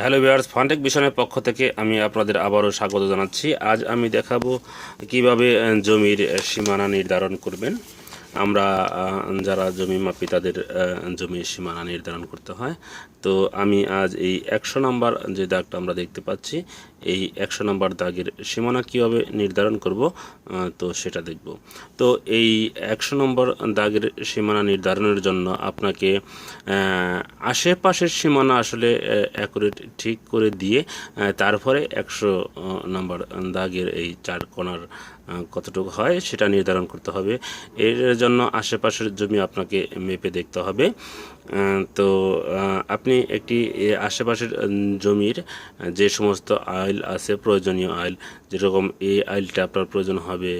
Hello বিয়ার্স ফান্টেক মিশনের পক্ষ থেকে আমি আপনাদের আবারও স্বাগত জানাচ্ছি। আজ আমি দেখাবো কীভাবে জমির সীমানা নির্ধারণ করবেন। আমরা যারা জমি মাপি তাদের জমির সীমানা নির্ধারণ করতে হয়। তো আমি আজ এই একশো নাম্বার যে দাগটা আমরা দেখতে পাচ্ছি এই একশো নাম্বার দাগের সীমানা কীভাবে নির্ধারণ করব তো সেটা দেখব। তো এই একশো নম্বর দাগের সীমানা নির্ধারণের জন্য আপনাকে আশেপাশের সীমানা আসলে অ্যাকুরেট ঠিক করে দিয়ে তারপরে একশো নম্বর দাগের এই চার আহ, কতটুকু হয় সেটা নির্ধারণ করতে হবে। এর জন্য আশেপাশের জমি আপনাকে মেপে দেখতে হবে। তো আপনি একটি আশেপাশের জমির, যে সমস্ত আইল আছে, প্রয়োজনীয় আইল, যেরকম এই আইলটা আপনার প্রয়োজন হবে,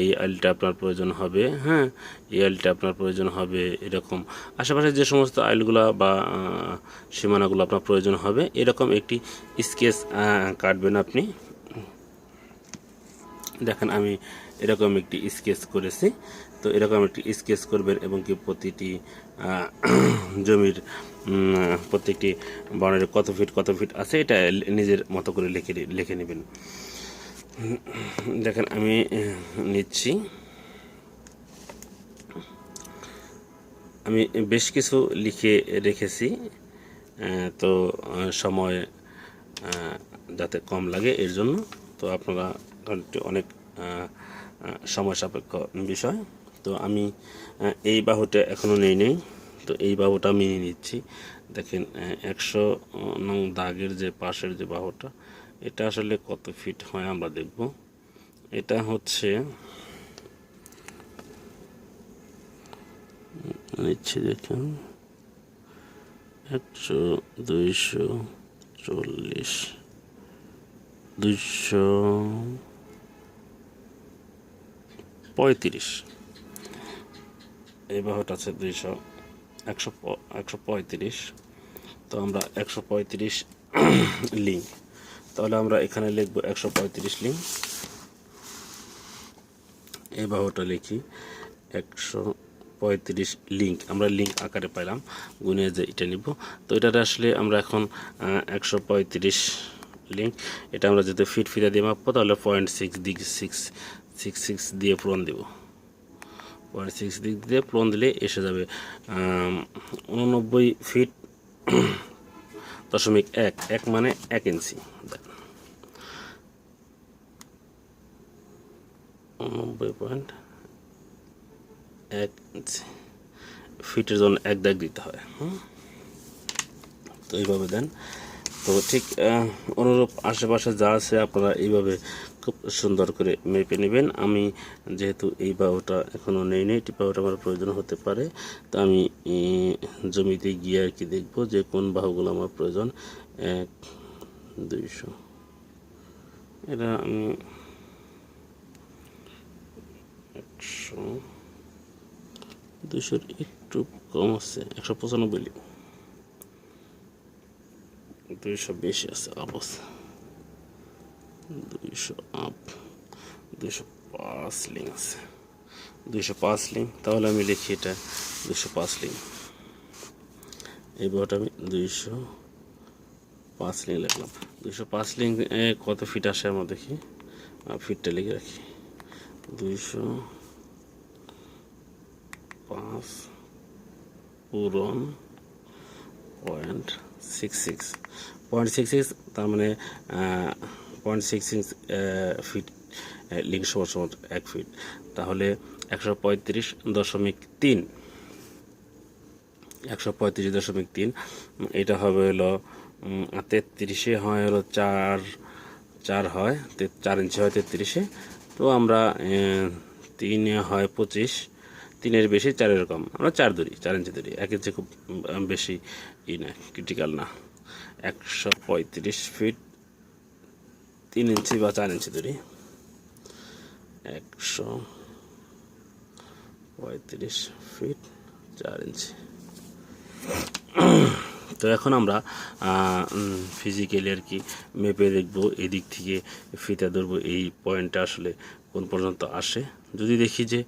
এই আইলটা আপনার প্রয়োজন হবে হ্যাঁ এই আইলটা আপনার প্রয়োজন হবে, এরকম। আশেপাশে যে সমস্ত আইলগুলো বা সীমানাগুলো আপনার প্রয়োজন হবে, এরকম একটি স্কেচ কাটবেন আপনি। দেখেন আমি এরকম একটি স্কেচ করেছি। তো এরকম একটি স্কেচ করবেন এবং কি প্রতিটি জমির প্রত্যেকটি বনের কত ফিট কত ফিট আছে, এটা নিজের মতো করে লিখে লিখে নেবেন। দেখেন আমি নিচ্ছি। আমি বেশ কিছু লিখে রেখেছি তো সময় যাতে কম লাগে এর জন্য। তো আপনারা অনেক সময় সাপেক্ষ বিষয়। তো আমি এই বাহুটা এখনও নেই নেই। তো এই বাহুটা আমি নিয়ে নিচ্ছি। দেখেন একশো নং দাগের যে পাশের যে বাহুটা, এটা আসলে কত ফিট হয় আমরা দেখব। এটা হচ্ছে নিচ্ছি দেখুন, একশো দুইশো চল্লিশ, দুইশো পঁয়ত্রিশ। এই বাহুটা আছে দুইশো, একশো একশো পঁয়ত্রিশ। তো আমরা একশো পঁয়ত্রিশ লিঙ্ক তাহলে আমরা এখানে লিখব একশো পঁয়ত্রিশ লিঙ্ক এই বাহুটা লিখি একশো পঁয়ত্রিশ লিঙ্ক আমরা লিঙ্ক আকারে পাইলাম, গুনে যে এটা নিব। তো এটাতে আসলে আমরা এখন একশো পঁয়ত্রিশ লিঙ্ক এটা আমরা যদি ফিট ফিরে দিয়ে মাপবো, তাহলে পয়েন্ট সিক্স দিক সিক্স সিক্স সিক্স দিয়ে পূরণ দেবো। পয়েন্ট সিক্স দিক দিয়ে পূরণ দিলে এসে যাবে উননব্বই ফিট দশমিক এক এক মানে এক ইঞ্চি উননব্বই পয়েন্ট এক ইঞ্চি ফিটের জন্য এক দাগ দিতে হয় তো এইভাবে দেন। তো ঠিক অনুরূপ আশেপাশে যা আছে আপনারা এইভাবে খুব সুন্দর করে মেপে নেবেন। আমি যেহেতু এই বাহুটা এখনও নেই নেই এটি বাহুটা আমার প্রয়োজন হতে পারে। তো আমি জমিতে গিয়ে আর কি দেখব যে কোন বাহুগুলো আমার প্রয়োজন। এক, দুইশো। এটা আমি একশো, দুইশোর একটু কম আছে, একশো পঁচানব্বই দুইশো বেশি আছে অবস্থা দুইশো আপ, দুইশো পাঁচ লিং আছে। দুইশো পাঁচ লিং, তাহলে আমি লিখি এটা দুইশো পাঁচ লিং। এই বইটা আমি দুইশো পাঁচ লিং লিখলাম। দুইশো পাঁচ লিং কত ফিট আসে আমরা দেখি? ফিটটা লিখে রাখি। দুইশো পাঁচ পূরণ point six six point six six তার মানে point six six feet link সমান সমান এক ফিট তাহলে একশো পঁয়ত্রিশ দশমিক তিন। একশো পঁয়ত্রিশ দশমিক তিন, এটা হবে হলো তেত্রিশে হয় হলো চার চার হয় চার ইঞ্চি হয় তেত্রিশে। তো আমরা তিনে হয় পঁচিশ তিনের বেশি, চারের কম। আমরা চার ধরি চার ইঞ্চি ধরি এক ইঞ্চি খুব বেশি ই না ক্রিটিক্যাল না। একশো পঁয়ত্রিশ ফিট তিন ইঞ্চি বা চার ইঞ্চি ধরি একশো পঁয়ত্রিশ ফিট চার ইঞ্চি। তো এখন আমরা ফিজিক্যালি আর কি মেপে দেখব এদিক থেকে ফিতা ধরবো এই পয়েন্টটা আসলে কোন পর্যন্ত আসে। যদি দেখি যে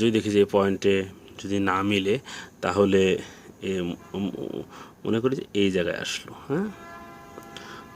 যদি দেখি যে এই পয়েন্টে যদি না মিলে, তাহলে মনে করি যে এই জায়গায় আসলো হ্যাঁ?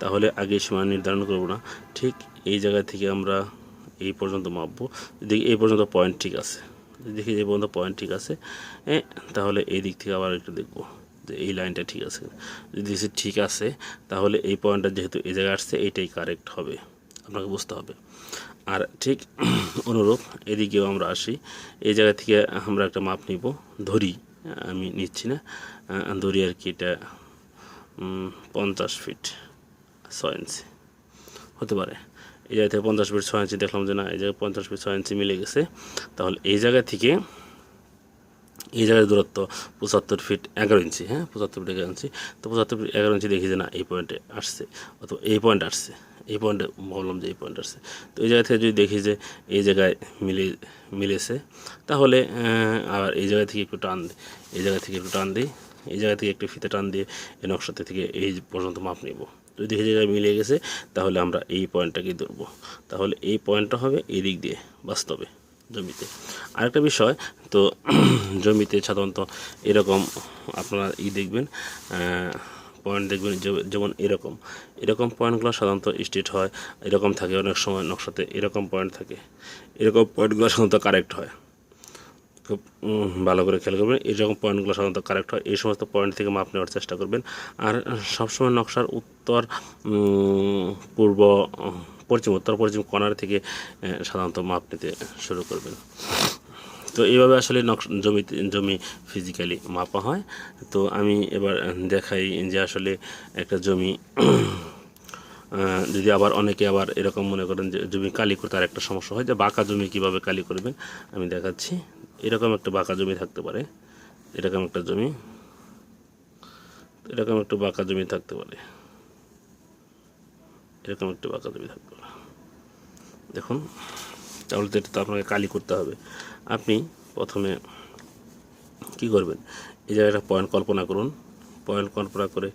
তাহলে আগে সীমানা নির্ধারণ করব না। ঠিক এই জায়গা থেকে আমরা এই পর্যন্ত মাপবো। দেখি এই পর্যন্ত পয়েন্ট ঠিক আছে দেখি যে পর্যন্ত পয়েন্ট ঠিক আছে তাহলে এই দিক থেকে আবার একটু দেখব। এই লাইনটা ঠিক আছে। যদি ঠিক আছে, তাহলে এই পয়েন্টটা যেহেতু এই জায়গায় আসছে এইটাই কারেক্ট হবে। আপনাকে বুঝতে হবে। আর ঠিক অনুরূপ, এদিকেও আমরা আসি। এই জায়গা থেকে আমরা একটা মাপ নিব। ধরি, আমি নিচ্ছি না। ধরি আর কি এটা পঞ্চাশ ফিট ছয় ইঞ্চি হতে পারে। এই জায়গা থেকে পঞ্চাশ ফিট ছয় ইঞ্চি দেখলাম যে না, এই জায়গায় পঞ্চাশ ফিট ছয় ইঞ্চি মিলে গেছে। তাহলে এই জায়গা থেকে এই জায়গার দূরত্ব পঁচাত্তর ফিট এগারো ইঞ্চি হ্যাঁ? পঁচাত্তর ফিট এগারো ইঞ্চি তো পঁচাত্তর ফিট এগারো ইঞ্চি দেখি যে না, এই পয়েন্টে আসছে, অথবা এই পয়েন্ট আসছে, এই পয়েন্টে বললাম যে এই পয়েন্ট আসছে। তো এই জায়গা থেকে যদি দেখি যে এই জায়গায় মিলে, মিলেছে, তাহলে আর এই জায়গা থেকে একটু টান এই জায়গা থেকে একটু টান দিই এই জায়গা থেকে একটু ফিতে টান দিয়ে এই নকশাতে থেকে এই পর্যন্ত মাপ নেব। যদি এই জায়গায় মিলে গেছে, তাহলে আমরা এই পয়েন্টটাকে ধরবো। তাহলে এই পয়েন্টটা হবে এই দিক দিয়ে, বাস্তবে। জমিতে। আরেকটা বিষয়, তো জমিতে সাধারণত এরকম আপনারা ই দেখবেন পয়েন্ট দেখবেন যেমন এরকম। এরকম পয়েন্টগুলো সাধারণত স্ট্রেট হয়, এরকম থাকে অনেক সময় নকশাতে, এরকম পয়েন্ট থাকে। এরকম পয়েন্টগুলো সাধারণত কারেক্ট হয়। খুব ভালো করে খেয়াল করবেন এইরকম পয়েন্টগুলো সাধারণত কারেক্ট হয়, এই সমস্ত পয়েন্ট থেকে মাপ নেওয়ার চেষ্টা করবেন। আর সবসময় নকশার উত্তর পূর্ব পশ্চিম উত্তর পশ্চিম কর্নার থেকে সাধারণত মাপ নিতে শুরু করবেন। তো এইভাবে আসলে নকশ জমিতে জমি ফিজিক্যালি মাপা হয়। তো আমি এবার দেখাই যে আসলে একটা জমি যদি আবার অনেকে আবার এরকম মনে করেন যে জমি কালি করতে আর একটা সমস্যা হয়, যে বাঁকা জমি কীভাবে কালি করবেন, আমি দেখাচ্ছি। এরকম একটা বাঁকা জমি থাকতে পারে, এরকম একটা জমি, এরকম একটা বাঁকা জমি থাকতে পারে। এরকম একটা থাকতে পারে দেখুন, তাহলে তো এটা তো আপনাকে কালি করতে হবে। আপনি প্রথমে কি করবেন? এই জায়গায় একটা পয়েন্ট কল্পনা করুন। পয়েন্ট কল্পনা করে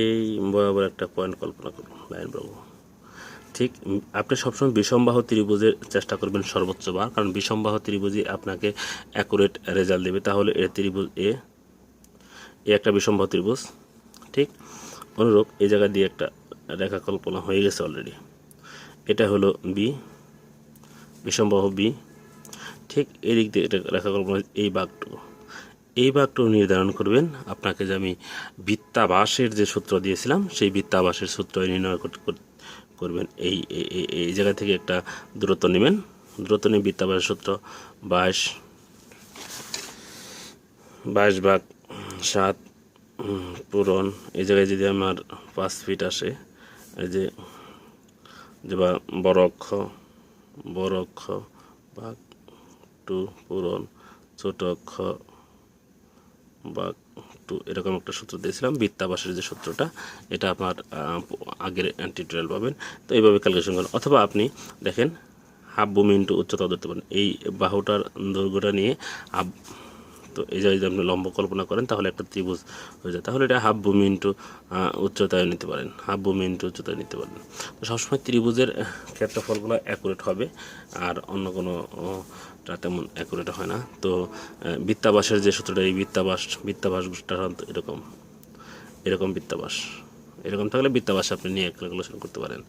এই বরাবর একটা পয়েন্ট কল্পনা করুন লাইন বরাবর ঠিক, আপনি সবসময় বিষমবাহ ত্রিভুজের চেষ্টা করবেন সর্বোচ্চ বার কারণ বিষমবাহ ত্রিভুজই আপনাকে অ্যাকুরেট রেজাল্ট দেবে। তাহলে এ ত্রিভুজ এ এ একটা বিষমবাহ ত্রিভুজ। ঠিক, অনুরূপ এই জায়গা দিয়ে একটা রেখা কল্পনা হয়ে গেছে অলরেডি এটা হলো বি বিষমবাহু বি ঠিক এই দিক দিয়ে এটা রেখা কল্পনা এই বাঘটুকু এই বাঘটুকু নির্ধারণ করবেন আপনাকে যে আমি বৃত্তাবাসের যে সূত্র দিয়েছিলাম, সেই বৃত্তাবাসের সূত্র নির্ণয় কর- কর- করবেন। এই, এই- জায়গা থেকে একটা দূরত্ব নেবেন। দূরত্ব নিয়ে বৃত্তাবাসের সূত্র, বাইশ বাইশ ভাগ সাত পূরণ। এই জায়গায় যদি আমার পাঁচ ফিট আসে এই যে যে বা বড় অক্ষ বড় অক্ষ ভাগ টু পূরণ ছোট অক্ষ বা টু, এরকম একটা সূত্র দিয়েছিলাম, বৃত্তাবাসের যে সূত্রটা, এটা আপনার আগের টিউটোরিয়াল পাবেন। তো এইভাবে ক্যালকুলেশন করেন। অথবা আপনি দেখেন, হাফ ভূমি ইন্টু উচ্চতা ধরতে পারেন। এই বাহুটার দৈর্ঘ্যটা নিয়ে হাফ তো এই জায়গায় যদি আপনি লম্ব কল্পনা করেন, তাহলে একটা ত্রিভুজ হয়ে যায়। তাহলে এটা হাফ ভূমি ইন্টু উচ্চতায় নিতে পারেন। হাফ ভূমি ইন্টু উচ্চতায় নিতে পারেন। তো সবসময় ত্রিভুজের ক্ষেত্রফলগুলো অ্যাকুরেট হবে, আর অন্য কোনো টা তেমন অ্যাকুরেট হয় না। তো বৃত্তাবাসের যে সূত্রটা, এই বৃত্তাবাস, বৃত্তাবাসটা এরকম। এরকম বৃত্তাবাস। এরকম থাকলে বৃত্তাবাস আপনি নিয়ে ক্যালকুলেশন করতে পারেন।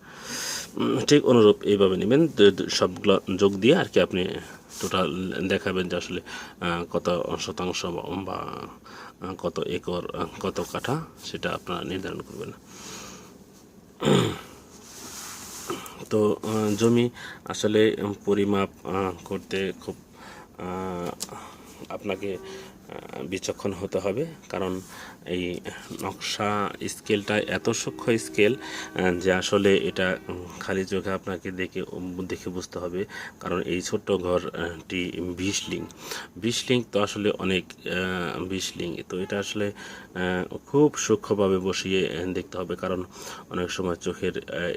ঠিক অনুরূপ এইভাবে নেবেন। সবগুলো যোগ দিয়ে আর কি আপনি টোটাল দেখাবেন যে আসলে কত শতাংশ বা- কত একর কত কাঠা, সেটা আপনারা নির্ধারণ করবেন। তো জমি আসলে পরিমাপ করতে খুব আপনাকে বিচক্ষণ হতে হবে। কারণ এই নকশা স্কেলটা এত সূক্ষ্ম স্কেল যে আসলে এটা খালি চোখে আপনাকে দেখে দেখে বুঝতে হবে। কারণ এই ছোট্ট ঘরটি বিশ লিং। বিশ লিং তো আসলে অনেক বিশ লিং। তো এটা আসলে খুব সূক্ষ্মভাবে বসিয়ে দেখতে হবে। কারণ অনেক সময় চোখের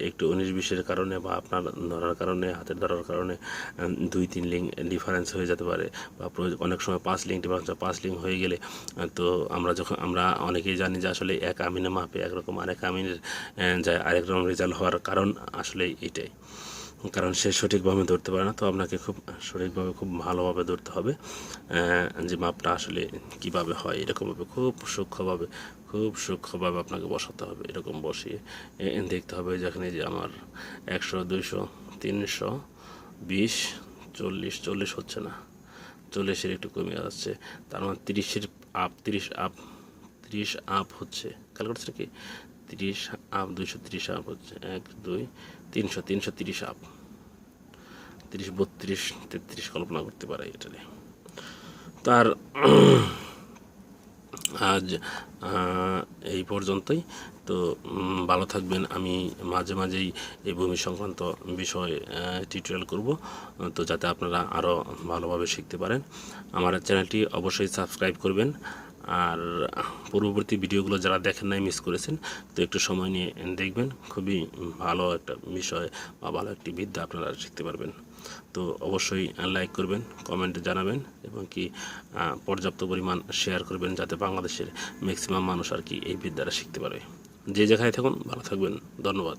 একটু উনিশ বিশের কারণে বা আপনার ধরার কারণে, হাতের ধরার কারণে দুই, তিন লিং ডিফারেন্স হয়ে যেতে পারে। বা অনেক সময় পাঁচ লিং ডিফারেন্স পাঁচ লিং হয়ে গেলে তো আমরা যখন, আমরা অনেকেই জানি যে আসলে এক আমিনে মাপে একরকম আরেক আমিনের যায় আরেক রকম রেজাল্ট হওয়ার কারণ আসলে এটাই। কারণ সে সঠিকভাবে ধরতে পারে না, তো আপনাকে খুব সঠিকভাবে খুব ভালোভাবে ধরতে হবে যে মাপটা আসলে কীভাবে হয়। এরকমভাবে খুব সূক্ষ্মভাবে খুব সূক্ষ্মভাবে আপনাকে বসাতে হবে, এরকম বসিয়ে দেখতে হবে যেখানে যে আমার একশো, দুইশো, তিনশো, বিশ, চল্লিশ চল্লিশ হচ্ছে না। চল্লিশের একটু কমে যাচ্ছে। তার মানে তিরিশের আপ তিরিশ আপ তিরিশ আপ হচ্ছে। খেয়াল করছে কি? তিরিশ আপ দুইশো তিরিশ আপ হচ্ছে। এক, দুই, তিনশো তিনশো তিরিশ আপ তিরিশ, বত্রিশ, তেত্রিশ কল্পনা করতে পারে এটা। তার আজ এই পর্যন্তই। তো ভালো থাকবেন। আমি মাঝে মাঝেই এই ভূমি সংক্রান্ত বিষয়ে টিউটোরিয়াল করব। তো, যাতে আপনারা আরও ভালোভাবে শিখতে পারেন। আমার চ্যানেলটি অবশ্যই সাবস্ক্রাইব করবেন। আর পূর্ববর্তী ভিডিওগুলো যারা দেখেন নাই মিস করেছেন, তো একটু সময় নিয়ে দেখবেন। খুবই ভালো একটা বিষয় বা ভালো একটি বিদ্যা আপনারা শিখতে পারবেন। তো অবশ্যই লাইক করবেন কমেন্টে জানাবেন এবং কি পর্যাপ্ত পরিমাণ শেয়ার করবেন যাতে বাংলাদেশের ম্যাক্সিমাম মানুষ আর কি এই বিদ্যাটা শিখতে পারে। যে জায়গায় থাকুন, ভালো থাকবেন। ধন্যবাদ।